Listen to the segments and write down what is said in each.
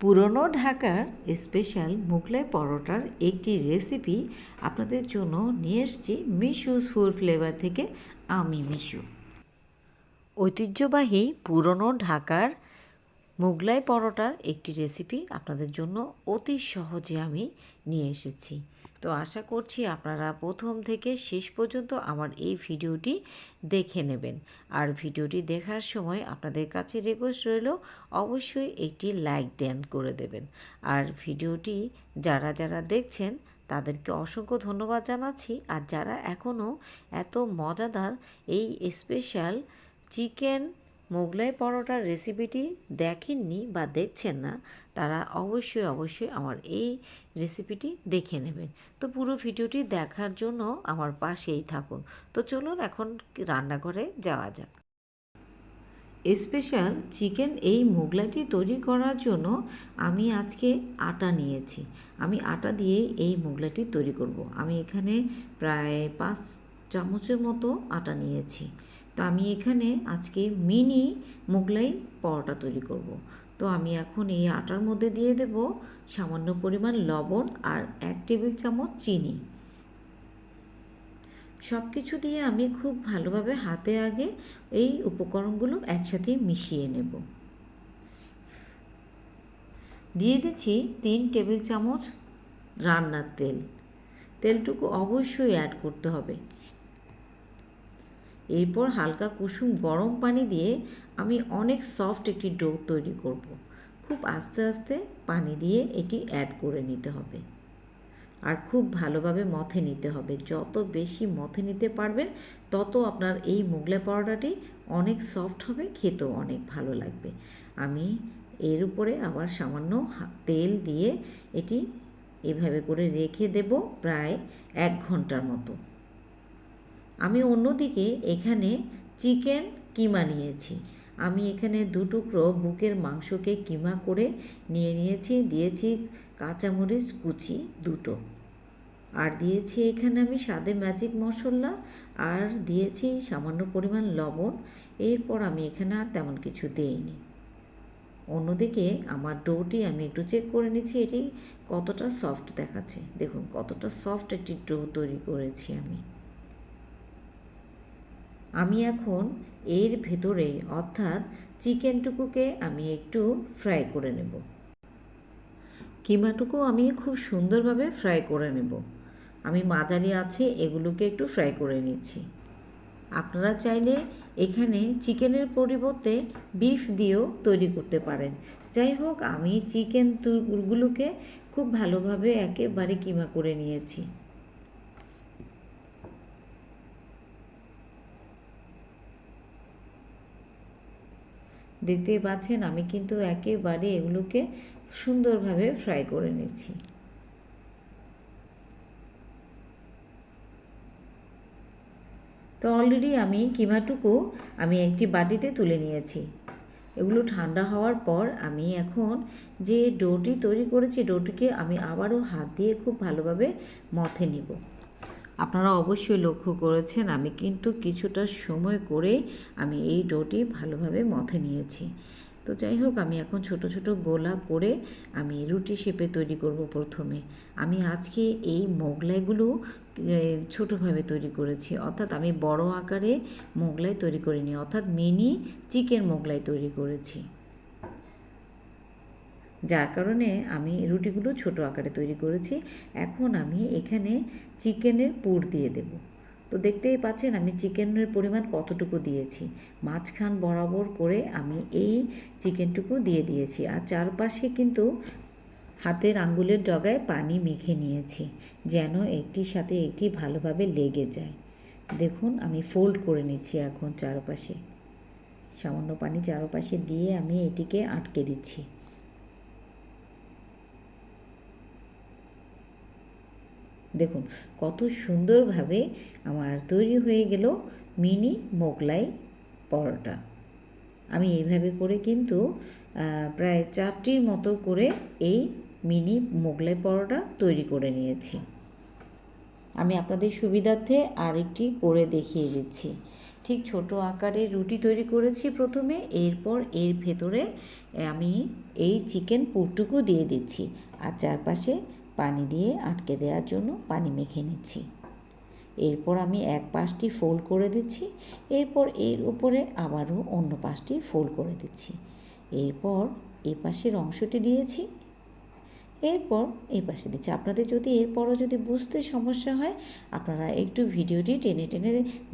পুরনো ঢাকার স্পেশাল মুঘলাই পরোটার একটি রেসিপি আপনাদের জন্য নিয়ে এসছি মিশু ফুড ফ্লেভার থেকে আমি মিশু। ঐতিহ্যবাহী পুরনো ঢাকার মুঘলাই পরোটার একটি রেসিপি আপনাদের জন্য অতি সহজে আমি নিয়ে এসেছি। তো আশা করছি আপনারা প্রথম থেকে শেষ পর্যন্ত আমার এই ভিডিওটি দেখে নেবেন। আর ভিডিওটি দেখার সময় আপনাদের কাছে রিকোয়েস্ট রইল, অবশ্যই একটি লাইক দেন করে দেবেন। আর ভিডিওটি যারা যারা দেখছেন, তাদেরকে অসংখ্য ধন্যবাদ জানাচ্ছি। আর যারা এখনও এত মজাদার এই স্পেশাল চিকেন মোগলাই পরোটার রেসিপিটি দেখেননি বা দেখছেন না, তারা অবশ্যই অবশ্যই আমার এই রেসিপিটি দেখে নেবেন। তো পুরো ভিডিওটি দেখার জন্য আমার পাশেই থাকুন। তো চলুন এখন রান্নাঘরে যাওয়া যাক। স্পেশাল চিকেন এই মোগলাইটি তৈরি করার জন্য আমি আজকে আটা নিয়েছি। আমি আটা দিয়ে এই মোগলাইটি তৈরি করব। আমি এখানে প্রায় পাঁচ চামচের মতো আটা নিয়েছি। তো আমি এখানে আজকে মিনি মোগলাই পরোটা তৈরি করব। তো আমি এখন এই আটার মধ্যে দিয়ে দেব সামান্য পরিমাণ লবণ আর এক টেবিল চামচ চিনি। সব কিছু দিয়ে আমি খুব ভালোভাবে হাতে আগে এই উপকরণগুলো একসাথে মিশিয়ে নেব। দিয়ে দিচ্ছি তিন টেবিল চামচ রান্নার তেল। তেলটুকু অবশ্যই অ্যাড করতে হবে। এরপর হালকা কুসুম গরম পানি দিয়ে আমি অনেক সফট একটি ডো তৈরি করব। খুব আস্তে আস্তে পানি দিয়ে এটি অ্যাড করে নিতে হবে। আর খুব ভালোভাবে মথে নিতে হবে। যত বেশি মথে নিতে পারবেন, তত আপনার এই মোগলাই পরোটাটি অনেক সফট হবে, খেতেও অনেক ভালো লাগবে। আমি এর উপরে আবার সামান্য তেল দিয়ে এটি এভাবে করে রেখে দেব প্রায় এক ঘণ্টার মতো। আমি অন্যদিকে এখানে চিকেন কিমা নিয়েছি। আমি এখানে দু টুকরো বুকের মাংসকে কিমা করে নিয়ে নিয়েছি, দিয়েছি কাঁচামরিচ কুচি দুটো। আর দিয়েছি এখানে আমি স্বাদে ম্যাজিক মশলা, আর দিয়েছি সামান্য পরিমাণ লবণ। এরপর আমি এখানে আর তেমন কিছু দিইনি। অন্যদিকে আমার ডোটি আমি একটু চেক করে নিচ্ছি, এটি কতটা সফট দেখাচ্ছে। দেখুন, কতটা সফট একটি ডো তৈরি করেছি আমি। আমি এখন এর ভেতরে, অর্থাৎ চিকেনটুকুকে আমি একটু ফ্রাই করে নেব। কিমাটুকু আমি খুব সুন্দরভাবে ফ্রাই করে নেব। আমি মাঝারি আছে, এগুলোকে একটু ফ্রাই করে নিচ্ছি। আপনারা চাইলে এখানে চিকেনের পরিবর্তে বিফ দিয়েও তৈরি করতে পারেন। যাই হোক, আমি চিকেন গুলোকে খুব ভালোভাবে একেবারে কিমা করে নিয়েছি। দেখতেই পাচ্ছেন, আমি কিন্তু একেবারে এগুলোকে সুন্দরভাবে ফ্রাই করে নিচ্ছি। তো অলরেডি আমি কিমাটুকু আমি একটি বাটিতে তুলে নিয়েছি। এগুলো ঠান্ডা হওয়ার পর আমি এখন যে ডোটি তৈরি করেছি, ডোটিকে আমি আবারও হাত দিয়ে খুব ভালোভাবে মথে নিব। আপনারা অবশ্যই লক্ষ্য করেছেন, আমি কিন্তু কিছুটা সময় করে আমি এই ডোটি ভালোভাবে মথে নিয়েছি। তো যাই হোক, আমি এখন ছোট ছোট গোলা করে আমি রুটি শেপে তৈরি করব প্রথমে। আমি আজকে এই মোগলাইগুলো ছোটোভাবে তৈরি করেছি। অর্থাৎ আমি বড় আকারে মোগলাই তৈরি করিনি, অর্থাৎ মিনি চিকেন মোগলাই তৈরি করেছি। যার কারণে আমি রুটিগুলো ছোট আকারে তৈরি করেছি। এখন আমি এখানে চিকেনের পুর দিয়ে দেব। তো দেখতেই পাচ্ছেন আমি চিকেনের পরিমাণ কতটুকু দিয়েছি। মাঝখান বরাবর করে আমি এই চিকেনটুকু দিয়ে দিয়েছি। আর চারপাশে কিন্তু হাতের আঙ্গুলের ডগায় পানি মেখে নিয়েছি যেন একটির সাথে একটি ভালোভাবে লেগে যায়। দেখুন আমি ফোল্ড করে নিচ্ছি এখন চারপাশে। সামান্য পানি চারপাশে দিয়ে আমি এটিকে আটকে দিচ্ছি। দেখুন, কত সুন্দরভাবে আমার তৈরি হয়ে গেল মিনি মোগলাই পরোটা। আমি এইভাবে করে কিন্তু প্রায় চারটির মতো করে এই মিনি মোগলাই পরোটা তৈরি করে নিয়েছি। আমি আপনাদের সুবিধার্থে আরেকটি করে দেখিয়ে দিচ্ছি। ঠিক ছোট আকারের রুটি তৈরি করেছি প্রথমে, এরপর এর ভেতরে আমি এই চিকেন পুরটুকু দিয়ে দিচ্ছি। আর চারপাশে পানি দিয়ে আটকে দেওয়ার জন্য পানি মেখে নিচ্ছি। এরপর আমি এক পাশটি ফোল্ড করে দিচ্ছি, এরপর এর উপরে আবারও অন্য পাশটি ফোল্ড করে দিচ্ছি। এরপর এই পাশের অংশটি দিয়েছি। এরপর এই পাশে দিচ্ছি। আপনাদের যদি এরপরও যদি বুঝতে সমস্যা হয়, আপনারা একটু ভিডিওটি টেনে টেনে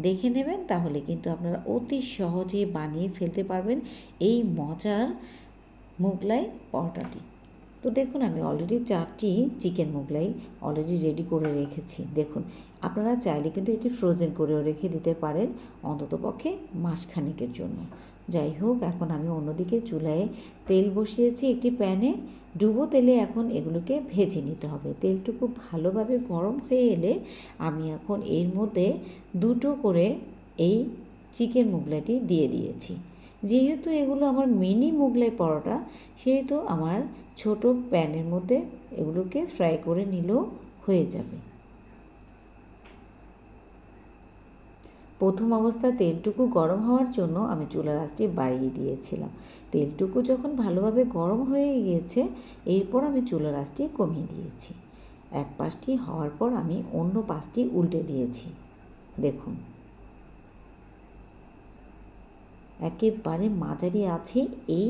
দেখে নেবেন, তাহলে কিন্তু আপনারা অতি সহজে বানিয়ে ফেলতে পারবেন এই মজার মোগলাই পরোটাটি। তো দেখুন, আমি অলরেডি চারটি চিকেন মোগলাই অলরেডি রেডি করে রেখেছি। দেখুন, আপনারা চাইলে কিন্তু এটি ফ্রোজেন করেও রেখে দিতে পারেন অন্ততপক্ষে মাসখানেকের জন্য। যাই হোক, এখন আমি অন্যদিকে চুলায় তেল বসিয়েছি একটি প্যানে। ডুবো তেলে এখন এগুলোকে ভেজে নিতে হবে। তেলটুকু ভালোভাবে গরম হয়ে এলে আমি এখন এর মধ্যে দুটো করে এই চিকেন মোগলাইটি দিয়ে দিয়েছি। যেহেতু এগুলো আমার মিনি মোগলাই পরোটা, সেহেতু আমার ছোট প্যানের মধ্যে এগুলোকে ফ্রাই করে নিলেও হয়ে যাবে। প্রথম অবস্থায় তেলটুকু গরম হওয়ার জন্য আমি চুলার আঁচটি বাড়িয়ে দিয়েছিলাম। তেলটুকু যখন ভালোভাবে গরম হয়ে গিয়েছে, এরপর আমি চুলার আঁচটি কমিয়ে দিয়েছি। এক পাশটি হওয়ার পর আমি অন্য পাশটি উল্টে দিয়েছি। দেখুন। একেবারে মাঝারি আছে এই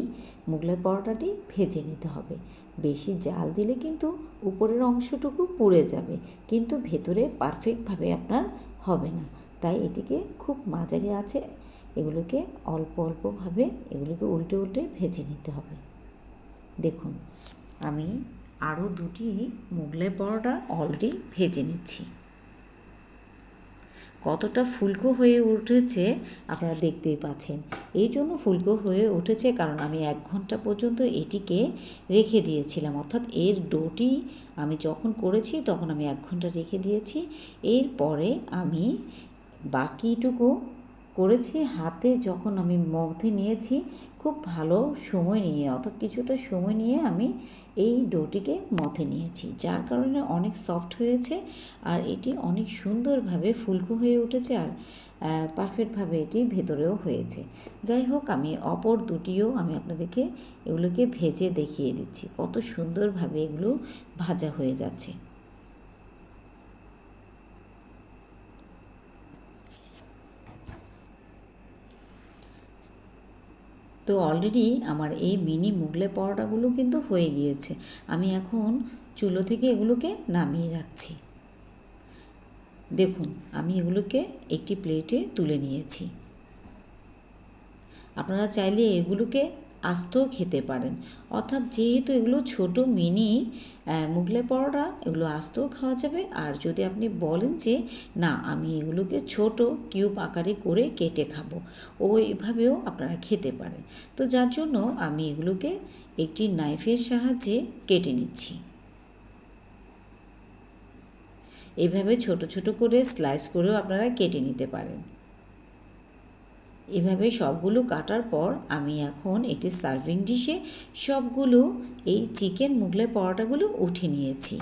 মোগলাই পরোটাটি ভেজে নিতে হবে। বেশি জাল দিলে কিন্তু উপরের অংশটুকু পুড়ে যাবে, কিন্তু ভেতরে পারফেক্টভাবে আপনার হবে না। তাই এটিকে খুব মাঝারি আছে, এগুলোকে অল্প অল্পভাবে এগুলোকে উল্টে উল্টে ভেজে নিতে হবে। দেখুন, আমি আরও দুটি মোগলাই পরোটা অলরেডি ভেজে নিচ্ছি। কতটা ফুলকো হয়ে উঠেছে আপনারা দেখতেই পাচ্ছেন। এই জন্য ফুলকো হয়ে উঠেছে কারণ আমি এক ঘণ্টা পর্যন্ত এটিকে রেখে দিয়েছিলাম। অর্থাৎ এর ডোটি আমি যখন করেছি তখন আমি এক ঘণ্টা রেখে দিয়েছি। এরপরে আমি বাকিটুকু করেছি, হাতে যখন আমি মধ্যে নিয়েছি, খুব ভালো সময় নিয়ে, অর্থাৎ কিছুটা সময় নিয়ে আমি এই ডোটিকে মথে নিয়েছি। যার কারণে অনেক সফট হয়েছে আর এটি অনেক সুন্দরভাবে ফুলকো হয়ে উঠেছে আর পারফেক্টভাবে এটি ভেতরেও হয়েছে। যাই হোক, আমি অপর দুটিও আমি আপনাদেরকে এগুলোকে ভেজে দেখিয়ে দিচ্ছি। কত সুন্দরভাবে এগুলো ভাজা হয়ে যাচ্ছে। তো অলরেডি আমার এই মিনি মুগলে পরোটাগুলো কিন্তু হয়ে গিয়েছে। আমি এখন চুলো থেকে এগুলোকে নামিয়ে রাখছি। দেখুন, আমি এগুলোকে একটি প্লেটে তুলে নিয়েছি। আপনারা চাইলে এগুলোকে আস্তেও খেতে পারেন। অর্থাৎ যেহেতু এগুলো ছোট মিনি মুগলাই পরোটা, এগুলো আস্তেও খাওয়া যাবে। আর যদি আপনি বলেন যে, না, আমি এগুলোকে ছোট কিউব আকারে করে কেটে খাব। ওইভাবেও আপনারা খেতে পারেন। তো যার জন্য আমি এগুলোকে একটি নাইফের সাহায্যে কেটে নিচ্ছি। এভাবে ছোট ছোট করে স্লাইস করেও আপনারা কেটে নিতে পারেন। এভাবে সবগুলো কাটার পর আমি এখন একটি সার্ভিং ডিশে সবগুলো এই চিকেন মুগলাই পরোটাগুলো উঠে নিয়েছি।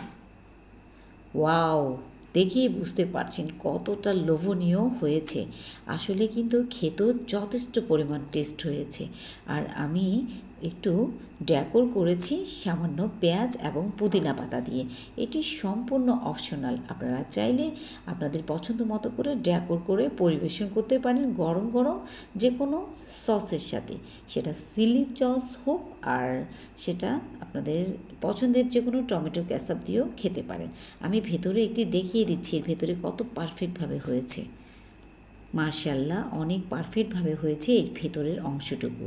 ওয়াও! দেখেই বুঝতে পারছেন কতটা লোভনীয় হয়েছে। আসলে কিন্তু খেতেও যথেষ্ট পরিমাণ টেস্ট হয়েছে। আর আমি একটু ড্যাকোর করেছি সামান্য পেঁয়াজ এবং পুদিনা পাতা দিয়ে। এটি সম্পূর্ণ অপশনাল। আপনারা চাইলে আপনাদের পছন্দ মতো করে ড্যাকোর করে পরিবেশন করতে পারেন গরম গরম যে কোনো সসের সাথে। সেটা সিলি চস হোক আর সেটা আপনাদের পছন্দের যে কোনো টমেটো ক্যাসাপ দিয়েও খেতে পারেন। আমি ভেতরে একটি দেখিয়ে দিচ্ছি, এর ভেতরে কত পারফেক্টভাবে হয়েছে। মার্শাল্লাহ অনেক পারফেক্টভাবে হয়েছে এর ভেতরের অংশটুকু।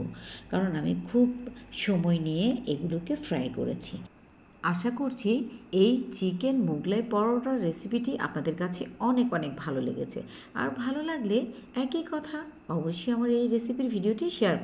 কারণ আমি খুব সময় নিয়ে এগুলোকে ফ্রাই করেছি। আশা করছি এই চিকেন মোগলাই পরোটার রেসিপিটি আপনাদের কাছে অনেক অনেক ভালো লেগেছে। আর ভালো লাগলে একই কথা অবশ্যই আমার এই রেসিপির ভিডিওটি শেয়ার